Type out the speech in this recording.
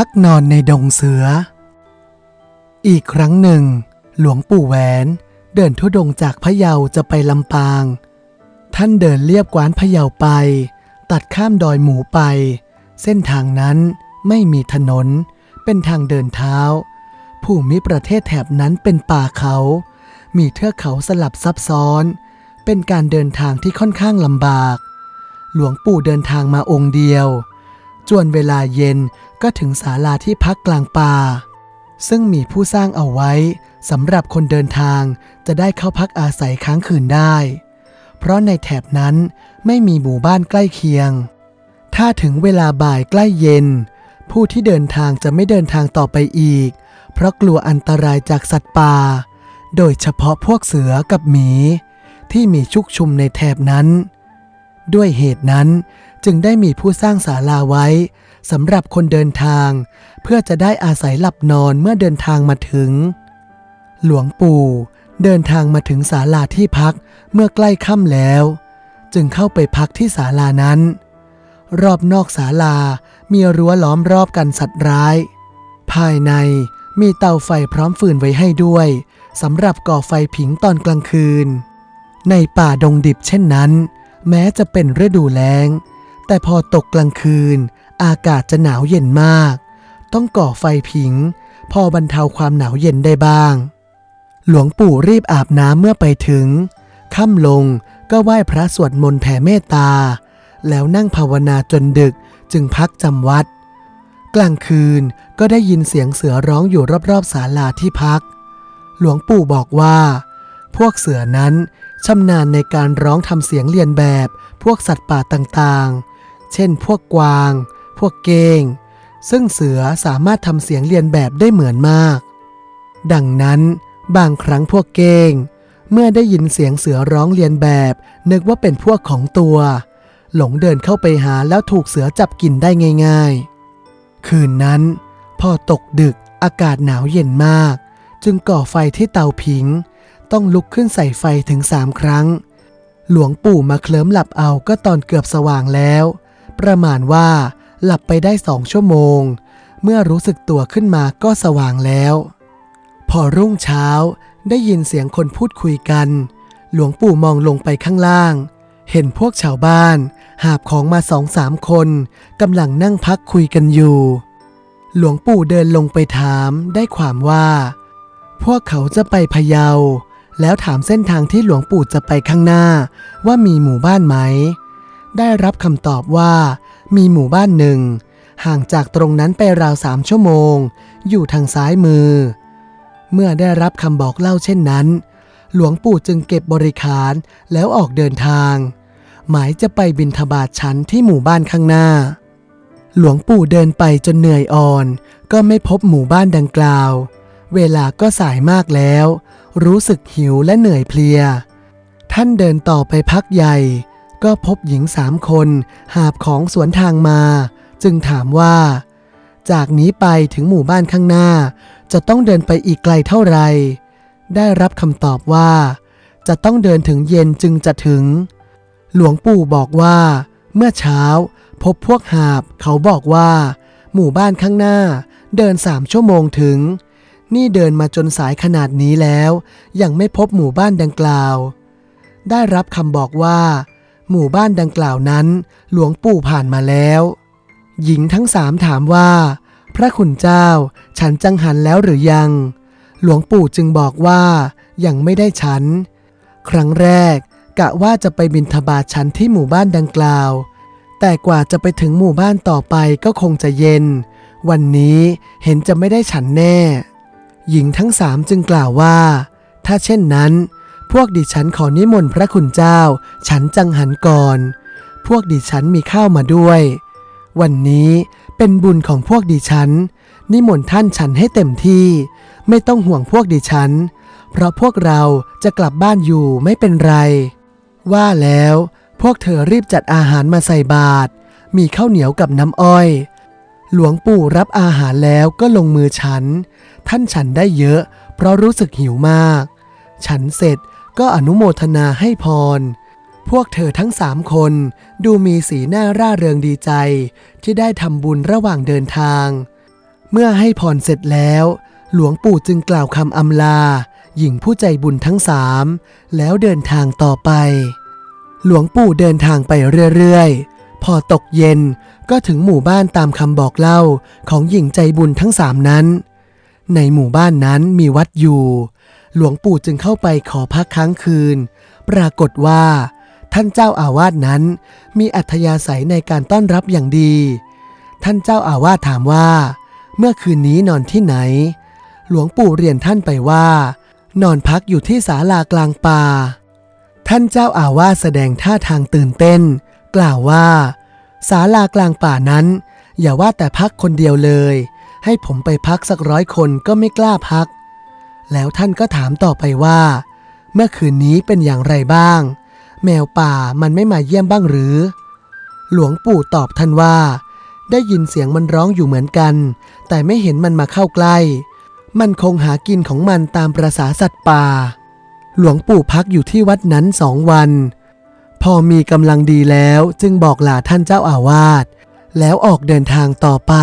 พักนอนในดงเสือ อีกครั้งหนึ่ง หลวงปู่แหวนเดินทุดงจากพะเยาจะไปลำปาง ท่านเดินเลียบกวานพะเยาไป ตัดข้ามดอยหมูไป เส้นทางนั้นไม่มีถนน เป็นทางเดินเท้า ภูมิประเทศแถบนั้นเป็นป่าเขา มีเทือกเขาสลับซับซ้อน เป็นการเดินทางที่ค่อนข้างลำบาก หลวงปู่เดินทางมาองค์เดียว จวนเวลาเย็นก็ถึงศาลาที่พักกลางป่า ซึ่งมีผู้สร้างเอาไว้สำหรับคนเดินทางจะได้เข้าพักอาศัยค้างคืนได้ เพราะในแถบนั้นไม่มีหมู่บ้านใกล้เคียง ถ้าถึงเวลาบ่ายใกล้เย็น ผู้ที่เดินทางจะไม่เดินทางต่อไปอีก เพราะกลัวอันตรายจากสัตว์ป่า โดยเฉพาะพวกเสือกับหมี ที่มีชุกชุมในแถบนั้น ด้วยเหตุนั้น จึงได้มีผู้สร้างศาลาไว้สำหรับคนเดินทาง เพื่อจะได้อาศัยหลับนอนเมื่อเดินทางมาถึง หลวงปู่เดินทางมาถึงศาลาที่พักเมื่อใกล้ค่ำแล้ว จึงเข้าไปพักที่ศาลานั้น รอบนอกศาลามีรั้วล้อมรอบกันสัตว์ร้าย ภายในมีเตาไฟพร้อมฟืนไว้ให้ด้วยสำหรับก่อไฟผิงตอนกลางคืน ในป่าดงดิบเช่นนั้น แม้จะเป็นฤดูแล้ง แต่พอตกกลางคืน อากาศจะหนาวเย็นมาก ต้องก่อไฟผิง พอบรรเทาความหนาวเย็นได้บ้าง หลวงปู่รีบอาบน้ำเมื่อไปถึง ค่ำลงก็ไหว้พระสวดมนต์แผ่เมตตา แล้วนั่งภาวนาจนดึกจึงพักจำวัด กลางคืนก็ได้ยินเสียงเสือร้องอยู่รอบๆศาลาที่พัก หลวงปู่บอกว่า พวกเสือนั้นชำนาญในการร้องทำเสียงเลียนแบบ พวกสัตว์ป่าต่างๆ เช่น พวกกวาง พวกเก้งซึ่งเสือสามารถทำเสียงเลียนแบบได้เหมือนมาก ดังนั้น บางครั้งพวกเก้งเมื่อได้ยินเสียงเสือร้องเลียนแบบ นึกว่าเป็นพวกของตัว หลงเดินเข้าไปหาแล้วถูกเสือจับกินได้ง่าย ๆ คืนนั้น พอตกดึกอากาศหนาวเย็นมาก จึงก่อไฟที่เตาผิง ต้องลุกขึ้นใส่ไฟถึงสามครั้ง หลวงปู่มาเคลิ้มหลับเอาก็ตอนเกือบสว่างแล้ว ประมาณว่าหลับไปได้สองชั่วโมง เมื่อรู้สึกตัวขึ้นมาก็สว่างแล้ว พอรุ่งเช้าได้ยินเสียงคนพูดคุยกัน หลวงปู่มองลงไปข้างล่าง เห็นพวกชาวบ้าน หาบของมาสองสามคนกำลังนั่งพักคุยกันอยู่ หลวงปู่เดินลงไปถามได้ความว่า พวกเขาจะไปพะเยา แล้วถามเส้นทางที่หลวงปู่จะไปข้างหน้า ว่ามีหมู่บ้านไหม ได้รับคำตอบว่า มีหมู่บ้านหนึ่ง ห่างจากตรงนั้นไปราวสามชั่วโมง อยู่ทางซ้ายมือ เมื่อได้รับคำบอกเล่าเช่นนั้น หลวงปู่จึงเก็บบริขารแล้วออกเดินทาง หมายจะไปบินทบาทชั้นที่หมู่บ้านข้างหน้า หลวงปู่เดินไปจนเหนื่อยอ่อน ก็ไม่พบหมู่บ้านดังกล่าว เวลาก็สายมากแล้ว รู้สึกหิวและเหนื่อยเพลีย ท่านเดินต่อไปพักใหญ่ ก็พบหญิงสามคนหาบของสวนทางมา จึงถามว่า จากนี้ไปถึงหมู่บ้านข้างหน้า จะต้องเดินไปอีกไกลเท่าไหร่ได้รับคำตอบว่า จะต้องเดินถึงเย็นจึงจะถึง หลวงปู่บอกว่า เมื่อเช้า พบพวกหาบเขาบอกว่า หมู่บ้านข้างหน้า เดินสามชั่วโมงถึง นี่เดินมาจนสายขนาดนี้แล้ว ยังไม่พบหมู่บ้านดังกล่าว ได้รับคำบอกว่า หมู่บ้านดังกล่าวนั้น หลวงปู่ผ่านมาแล้ว หญิงทั้งสามถามว่า พระคุณเจ้า ฉันจังหันแล้วหรือยัง หลวงปู่จึงบอกว่า ยังไม่ได้ฉัน ครั้งแรกกะว่าจะไปบิณฑบาตฉันที่หมู่บ้านดังกล่าว แต่กว่าจะไปถึงหมู่บ้านต่อไปก็คงจะเย็น วันนี้เห็นจะไม่ได้ฉันแน่ หญิงทั้งสามจึงกล่าวว่า ถ้าเช่นนั้น พวกดิฉันขอนิมนต์พระคุณเจ้า ฉันจังหันก่อน พวกดิฉันมีข้าวมาด้วย วันนี้เป็นบุญของพวกดิฉัน นิมนต์ท่านฉันให้เต็มที่ ไม่ต้องห่วงพวกดิฉัน เพราะพวกเราจะกลับบ้านอยู่ไม่เป็นไร ว่าแล้วพวกเธอรีบจัดอาหารมาใส่บาตร มีข้าวเหนียวกับน้ำอ้อย หลวงปู่รับอาหารแล้วก็ลงมือฉัน ท่านฉันได้เยอะ เพราะรู้สึกหิวมาก ฉันเสร็จ ก็อนุโมทนาให้พร พวกเธอทั้งสามคนดูมีสีหน้าร่าเริงดีใจ ที่ได้ทำบุญระหว่างเดินทาง เมื่อให้พรเสร็จแล้ว หลวงปู่จึงกล่าวคำอำลา หญิงผู้ใจบุญทั้งสามแล้วเดินทางต่อไป หลวงปู่เดินทางไปเรื่อยๆ พอตกเย็นก็ถึงหมู่บ้านตามคำบอกเล่าของหญิงใจบุญทั้งสามนั้น ในหมู่บ้านนั้นมีวัดอยู่ หลวงปู่จึงเข้าไปขอพักค้างคืน ปรากฏว่า ท่านเจ้าอาวาสนั้น มีอัธยาศัยในการต้อนรับอย่างดี ท่านเจ้าอาวาสถามว่า เมื่อคืนนี้นอนที่ไหน หลวงปู่เรียนท่านไปว่า นอนพักอยู่ที่ศาลากลางป่า ท่านเจ้าอาวาสแสดงท่าทางตื่นเต้น กล่าวว่าศาลากลางป่านั้น อย่าว่าแต่พักคนเดียวเลย ให้ผมไปพักสักร้อยคนก็ไม่กล้าพัก แล้วท่านก็ถามต่อไปว่า เมื่อคืนนี้เป็นอย่างไรบ้าง แมวป่ามันไม่มาเยี่ยมบ้างหรือ หลวงปู่ตอบท่านว่า ได้ยินเสียงมันร้องอยู่เหมือนกัน แต่ไม่เห็นมันมาเข้าใกล้ มันคงหากินของมันตามประษาสัตว์ป่า หลวงปู่พักอยู่ที่วัดนั้นสองวัน พอมีกำลังดีแล้วจึงบอกลาท่านเจ้าอาวาสแล้วออกเดินทางต่อไป